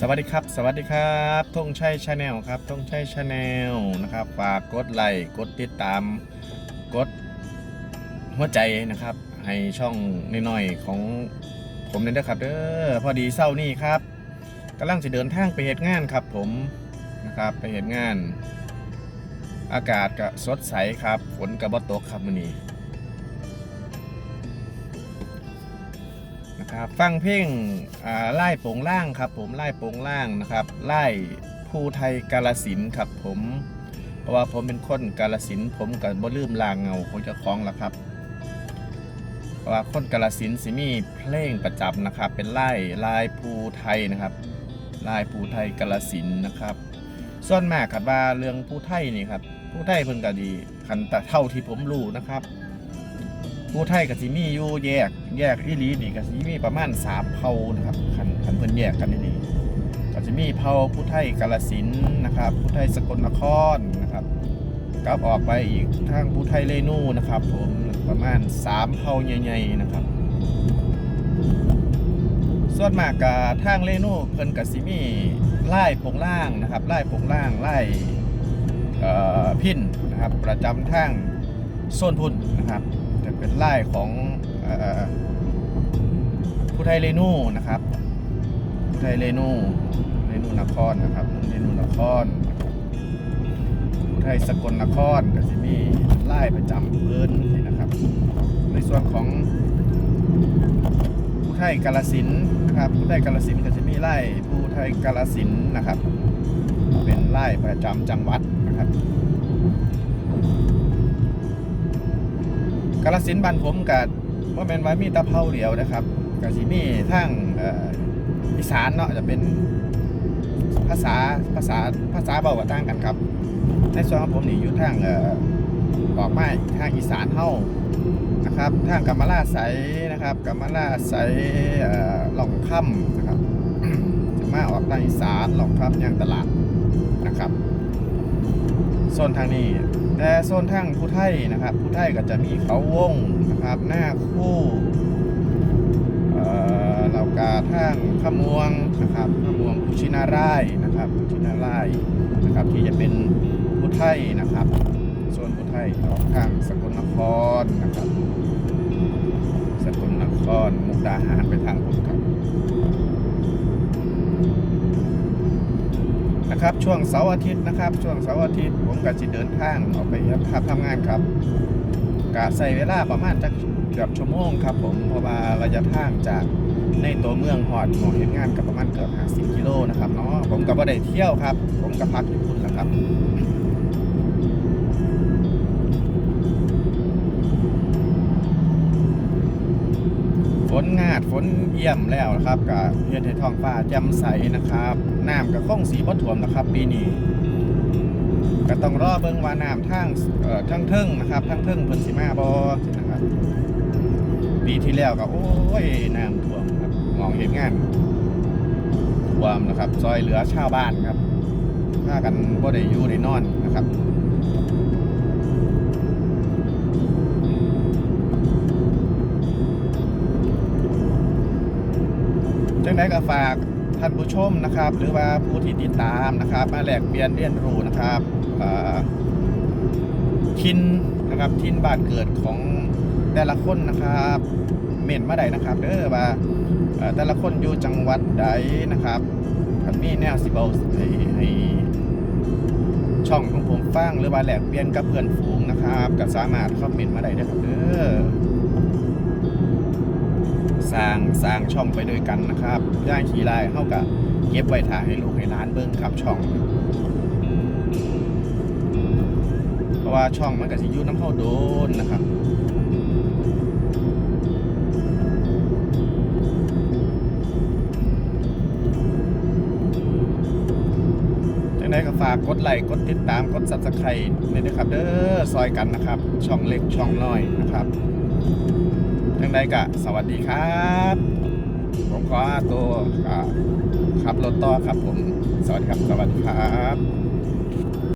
สวัสดีครับ สวัสดีครับธงชัยชาแนลครับธงชัยชาแนลนะครับฝากกดไลค์กดติดตามกดหัวใจนะครับ ให้ช่องน้อยๆของผมเนี่ยนะครับเด้อพอดีเศร้านี่ครับกำลังจะเดินทางไปเหตุงานครับผมนะครับไปเหตุงาน อากาศก็สดใสครับฝนกับบตกครับมื้อนี้ นะครับฟังเพลงไล่โป่งล่างครับ ผมไล่โป่งล่างนะครับไล่ภูไทยกาลสินครับผมเพราะว่าผมเป็นคนกาลสินผมกับบ่ลืมลางเงาของเจ้าของละครับเพราะว่าคนกาลสินสิมีเพลงประจำนะครับ เป็นไล่ลายภูไทยนะครับลายภูไทยกาลสินนะครับ ส่วนมากครับว่าเรื่องภูไทยนี่ครับภูไทยเพิ่นก็ดีคันแต่เท่าที่ผมรู้นะครับ ผู้ไทยกับสิมีอยู่แยก แยกอีหลีนี่กับสิมีประมาณสามเผ่านะครับคันคันเพิ่นแยกกันนี่ก็จะมีเผ่าผู้ไทยกาลสินนะครับ ผู้ไทยสกลนครนะครับกลับออกไปอีกทางผู้ไทยเรนูนะครับ ผมประมาณสามเผ่าใหญ่ๆนะครับ ส่วนมากกับทางเรนูเพิ่นกับสิมีไล่ปงล่างนะครับไล่ปงล่างไล่พินนะครับประจำทางโซนพุ่นนะครับ จะเป็นไล่ของผู้ไทยเรนูนะครับผู้ไทยเรนูเรนูนครนะครับเรนูนครผู้ไทยสกลนครก็จะมีไล่ประจำพิ่นนี่นะครับ ในส่วนของผู้ไทยกาลสินนะครับผู้ไทยกาลสินก็จะมีไล่ผู้ไทยกาลสินนะครับ เป็นไล่ประจำจังหวัดนะครับ กาลสินบ้านผมกับว่าเป็นว่ามีตะเภาเดียวนะครับกับสิมีทั้งอีสานเนาะจะเป็นภาษาภาษาภาษาเบาว่าต่างกันครับ ในส่วนของผมนี่อยู่ทางเอ่อออกมาทางอีสานเฮานะครับทางกำมะลาไสนะครับกำมะลาไสหล่องค่ำนะครับจะมาออกทางอีสานหล่องค่ำย่างตลาดนะครับ โซนทางนี้ แต่โซนทางผู้ไทยนะครับ ผู้ไทยก็จะมีเขาวงนะครับ หน้าคู่เหล่ากาทางขมวงนะครับขมวงกุชินารายนะครับกุชินารายนะครับที่จะเป็นผู้ไทยนะครับโซนผู้ไทยออกทางสกลนครนะครับสกลนครมุกดาหารไปทางพุทธครับ ครับ ช่วงเสาร์อาทิตย์นะครับ ช่วงเสาร์อาทิตย์ผมก็จะเดินทางออกไปครับทำงานครับกะใส่เวลาประมาณจักเกือบชั่วโมงครับ ผมเพราะว่าระยะทางจากในตัวเมืองหอดหมองเห็นงานกับประมาณเกือบ50กิโลนะครับเนาะผมก็บ่ได้เที่ยวครับ ผมก็พักอยู่คุณแหละครับฝนงาดฝนเยี่ยมแล้วนะครับกับเฮ็ดให้ท้องฟ้าแจ่มใสนะครับ น้ำกับข้องสีบ่ท่วมนะครับ ปีนี้ก็ต้องรอเบิ่งว่าน้ำทางเอ่อทั้งเทิงนะครับทั้งเทิงเพิ่นสิมาบ่นะครับ ปีที่แล้วก็โอ้ยน้ำท่วมครับมองเห็นงานท่วมนะครับ ซอยเหลือชาวบ้านครับพากันบ่ได้อยู่ได้นอนนะครับจังไดก็ฝาก ท่านผู้ชมนะครับ หรือว่าผู้ที่ติดตามนะครับ มาแลกเปลี่ยนเรียนรู้นะครับทินนะครับทินบ้านเกิดของแต่ละคนนะครับเม่นมาใดนะครับเด้อว่าแต่ละคนอยู่จังหวัดใดนะครับคันมีแนวสิเบาให้ให้ช่องของผมฟังหรือว่าแลกเปลี่ยนกับเพื่อนฝูงนะครับก็สามารถคอมเมนต์มาได้เด้ครับเด้อ สร้างสร้างช่องไปด้วยกันนะครับย่างขี่ลายเข้ากับเก็บไว้ถ่ายให้ลูกให้หลานเบิ้งครับช่อง เพราะว่าช่องมันก็สิยูน้ำเข้าโดนนะครับจังได้ก็ฝากกดไลค์กดติดตามกด subscribe เลยนะครับเด้อซอยกันนะครับ ช่องเล็กช่องน้อยนะครับ ใดก็สวัสดีครับ ผมขอตัวขับรถต่อครับผม สวัสดีครับ สวัสดีครับ